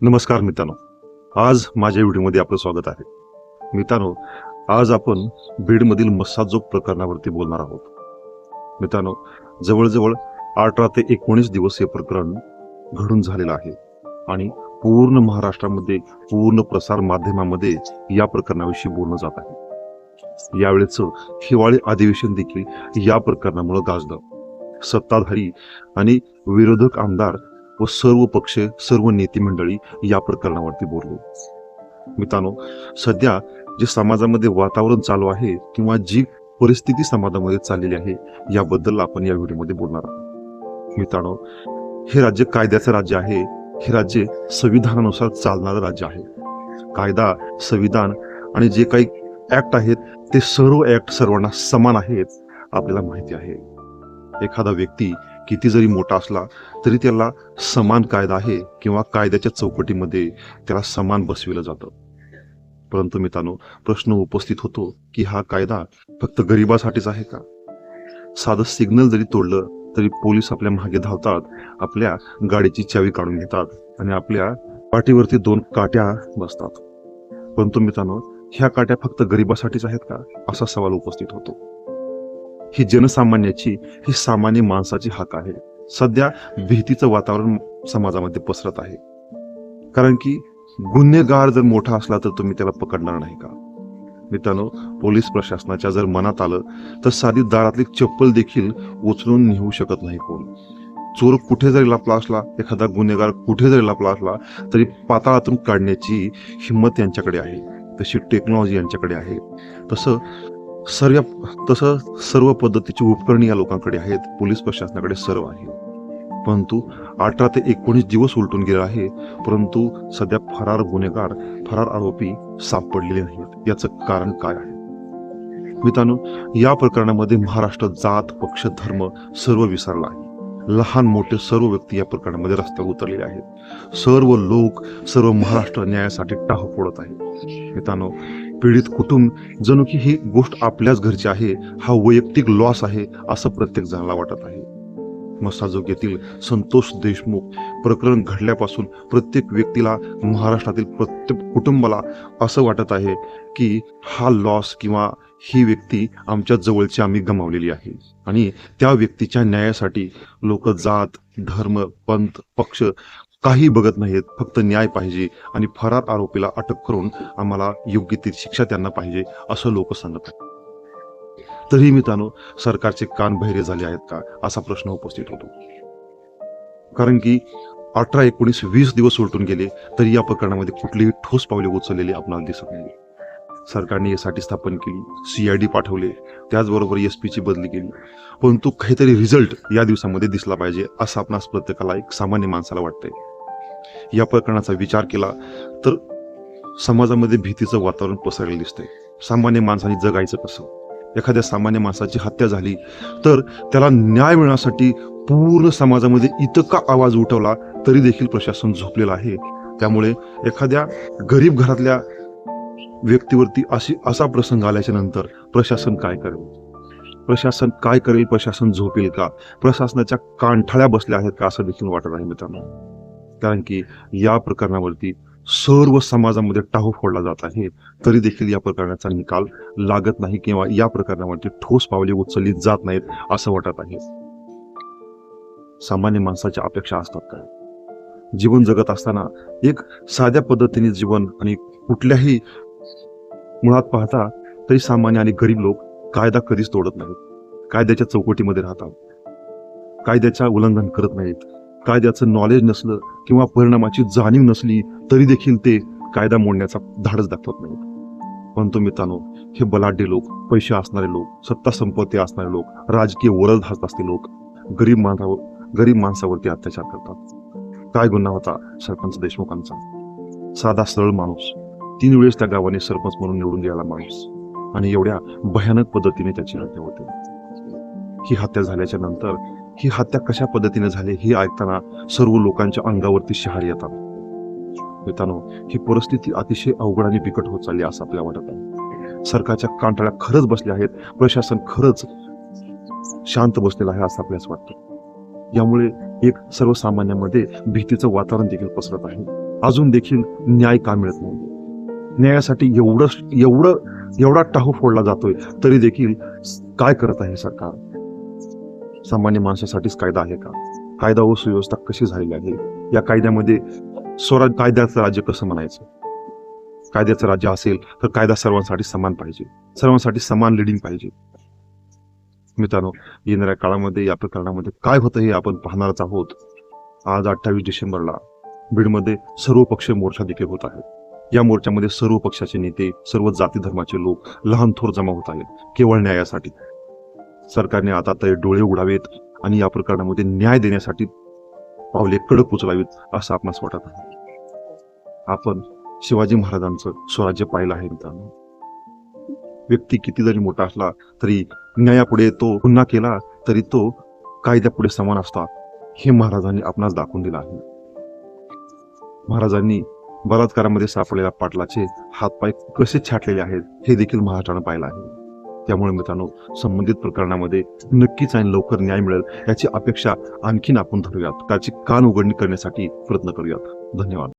नमस्कार मित्रांनो. आज माझ्या व्हिडिओमध्ये आपलं स्वागत आहे. मित्रांनो आज आपण बीडमधील मस्साजोग प्रकरणावरती बोलणार आहोत. मित्रांनो जवळजवळ अठरा ते एकोणीस दिवस हे प्रकरण घडून झालेलं आहे आणि पूर्ण महाराष्ट्रामध्ये पूर्ण प्रसार माध्यमामध्ये या प्रकरणाविषयी बोलणं जात आहे. यावेळेचं हिवाळी अधिवेशन देखील या प्रकरणामुळे गाजलं. सत्ताधारी आणि विरोधक आमदार व सर्व पक्ष सर्व नेते मंडळी या प्रकरणावरती बोलले. मित्रांनो सध्या जे समाजामध्ये वातावरण चालू आहे किंवा जी परिस्थिती समाजामध्ये चाललेली आहे याबद्दल आपण या व्हिडिओमध्ये बोलणार आहोत. मित्रांनो हे राज्य कायद्याचं राज्य आहे. हे राज्य संविधानानुसार चालणारं राज्य आहे. कायदा संविधान आणि जे काही ऍक्ट आहेत ते सर्व ऍक्ट सर्वांना समान आहेत आपल्याला माहिती आहे. एखादा व्यक्ती किती जरी मोठा असला तरी त्याला समान कायदा आहे किंवा कायद्याच्या चौकटीमध्ये त्याला समान बसविलं जातं. परंतु मित्रांनो प्रश्न उपस्थित होतो की हा कायदा फक्त गरिबासाठीच आहे का? साधं सिग्नल जरी तोडलं तरी पोलीस आपल्या मागे धावतात आपल्या गाडीची चावी काढून घेतात आणि आपल्या पाठीवरती दोन काट्या बसतात. परंतु मित्रांनो ह्या काट्या फक्त गरिबासाठीच आहेत का? असा सवाल उपस्थित होतो. ही जनसामान्याची ही सामान्य माणसाची हक आहे. सध्या भीतीचं वातावरण समाजामध्ये पसरत आहे. कारण की गुन्हेगार जर मोठा असला तर तुम्ही त्याला पकडणार नाही का? मित्रांनो पोलीस प्रशासनाच्या जर मनात आलं तर साधी दारातली चप्पल देखील उचलून नेऊ शकत नाही कोण. चोर कुठे जरी लपला असला एखादा गुन्हेगार कुठे जरी लपला असला तरी पाताळातून काढण्याची हिंमत यांच्याकडे आहे. तशी टेक्नॉलॉजी यांच्याकडे आहे. तसं सर्व तसं सर्व पद्धतीची उपकरणे या लोकांकडे आहेत. पोलीस प्रशासनाकडे सर्व आहे. परंतु अठरा ते एकोणीस दिवस उलटून गेला आहे. परंतु सध्या फरार गुन्हेगार फरार आरोपी सापडलेले नाहीत. याचं कारण काय आहे? मित्रांनो या प्रकरणामध्ये महाराष्ट्र जात पक्ष धर्म सर्व विसरला आहे. लहान मोठे सर्व व्यक्ती या प्रकरणामध्ये रस्त्यावर उतरलेले आहेत. सर्व लोक सर्व महाराष्ट्र न्यायासाठी टाह फोडत आहेत. मित्रांनो पीडित कुटुंब जणू की ही गोष्ट आपल्याच घरची आहे हा वैयक्तिक लॉस आहे असं प्रत्येक जणाला वाटत आहे. मसाजोग येथील संतोष देशमुख प्रकरण घडल्यापासून प्रत्येक व्यक्तीला महाराष्ट्रातील प्रत्येक कुटुंबाला असं वाटत आहे की हा लॉस किंवा ही व्यक्ती आमच्या जवळची आम्ही गमावलेली आहे. आणि त्या व्यक्तीच्या न्यायासाठी लोक जात धर्म पंथ पक्ष काही बघत नाहीत फक्त न्याय पाहिजे आणि फरार आरोपीला अटक करून आम्हाला योग्य ती शिक्षा त्यांना पाहिजे असं लोक सांगत आहेत. तरी मित्रांनो सरकारचे कान बहिरे झाले आहेत का असा प्रश्न उपस्थित होतो. कारण की अठरा एकोणीस वीस दिवस उलटून गेले तरी या प्रकरणामध्ये कुठलीही ठोस पावले उचललेली आपणाला दिसत नाही. सरकारने यासाठी स्थापन केली सीआयडी पाठवले त्याचबरोबर एस ची बदली केली. परंतु काहीतरी रिझल्ट या दिवसामध्ये दिसला पाहिजे असं आपणास प्रत्येकाला एक सामान्य माणसाला वाटतंय. या प्रकरणाचा विचार केला तर समाजामध्ये भीतीचं वातावरण पसरलेलं दिसतंय. सामान्य माणसाने जगायचं कसं? एखाद्या सामान्य माणसाची हत्या झाली तर त्याला न्याय मिळण्यासाठी पूर्ण समाजामध्ये इतका आवाज उठवला तरी देखील प्रशासन झोपलेलं आहे. त्यामुळे एखाद्या गरीब घरातल्या व्यक्तीवरती अशी असा प्रसंग आल्याच्यानंतर प्रशासन काय करेल? प्रशासन काय करेल? प्रशासन झोपेल का? प्रशासनाच्या कांठाळ्या बसल्या आहेत का? असं देखील वाटत आहे मित्रांनो. कारण की या प्रकरणावरती सर्व समाजामध्ये टाहू फोडला जात आहे. तरी देखील या प्रकरणाचा निकाल लागत नाही किंवा या प्रकरणावरती ठोस पावले उचलली जात नाहीत असं वाटत आहे. सामान्य माणसाच्या अपेक्षा असतात काय जीवन जगत असताना एक साध्या पद्धतीने जीवन आणि कुठल्याही मुळात पाहता तरी सामान्य आणि गरीब लोक कायदा कधीच तोडत नाहीत. कायद्याच्या चौकटीमध्ये राहतात. कायद्याच्या उल्लंघन करत नाहीत. कायद्याचं नॉलेज नसलं किंवा परिणामाची जाणीव नसली तरी देखील ते कायदा मोडण्याचा धाडस दाखवत नाहीत. परंतु मित्रांनो हे बलाढ्य लोक पैसे असणारे लोक सत्ता संपत्ती असणारे लोक राजकीय वरद हात असते लोक गरीब माणसावर गरीब माणसावरती अत्याचार करतात. काय गुन्हा होता? सरपंच देशमुखांचा. साधा सरळ माणूस. तीन वेळेस त्या गावाने सरपंच म्हणून निवडून गेला माणूस. आणि एवढ्या भयानक पद्धतीने त्याची हत्या होते. ही हत्या झाल्याच्यानंतर ही हत्या कशा पद्धतीने झाली हे ऐकताना सर्व लोकांच्या अंगावरती शहार येतात. मित्रांनो ही परिस्थिती अतिशय अवघड आणि बिकट होत चालली असं आपल्याला वाटत आहे. सरकारच्या कांटाळ्या खरंच बसल्या आहेत प्रशासन खरंच शांत बसलेलं आहे असं आपल्याला वाटतं. यामुळे एक सर्वसामान्यामध्ये भीतीचं वातावरण देखील पसरत आहे. अजून देखील न्याय का मिळत नाही? न्यायासाठी एवढं एवढं एवढा टाहू फोडला जातोय तरी देखील काय करत आहे सरकार? सामान्य माणसासाठीच कायदा आहे का? कायदा व सुव्यवस्था कशी झालेली आहे? या कायद्यामध्ये स्वराज कायद्याचं राज्य कसं म्हणायचं? कायद्याचं राज्य असेल तर कायदा सर्वांसाठी समान पाहिजे. सर्वांसाठी समान लिडिंग पाहिजे. मित्रांनो येणाऱ्या काळामध्ये या प्रकरणामध्ये काय होतं हे आपण पाहणारच आहोत. आज अठ्ठावीस डिसेंबरला बीडमध्ये सर्व पक्ष मोर्चा देखील होत आहे या मोर्चामध्ये सर्व पक्षाचे नेते सर्व जाती धर्माचे लोक लहान थोर जमा होत आहेत. केवळ न्यायासाठी. सरकारने आता तर डोळे उघडावेत आणि या प्रकरणामध्ये न्याय देण्यासाठी पावले कडक उचलावीत असं आपणास वाटत आहे. आपण शिवाजी महाराजांचं स्वराज्य पाहिलं आहे मित्रांनो. व्यक्ती किती जरी मोठा असला तरी न्यायापुढे तो गुन्हा केला तरी तो कायद्यापुढे समान असतात हे महाराजांनी आपणास दाखवून दिलं आहे. महाराजांनी बलात्कारामध्ये सापडलेल्या पाटलाचे हातपाय कसे छाटलेले आहेत हे देखील महाराष्ट्रानं पाहिलं आहे. त्यामुळे मित्रांनो संबंधित प्रकरणामध्ये नक्कीच आणि लवकर न्याय मिळेल याची अपेक्षा आणखीन आपण धरूयात. त्याची कान उघडणी करण्यासाठी प्रयत्न करूयात. धन्यवाद.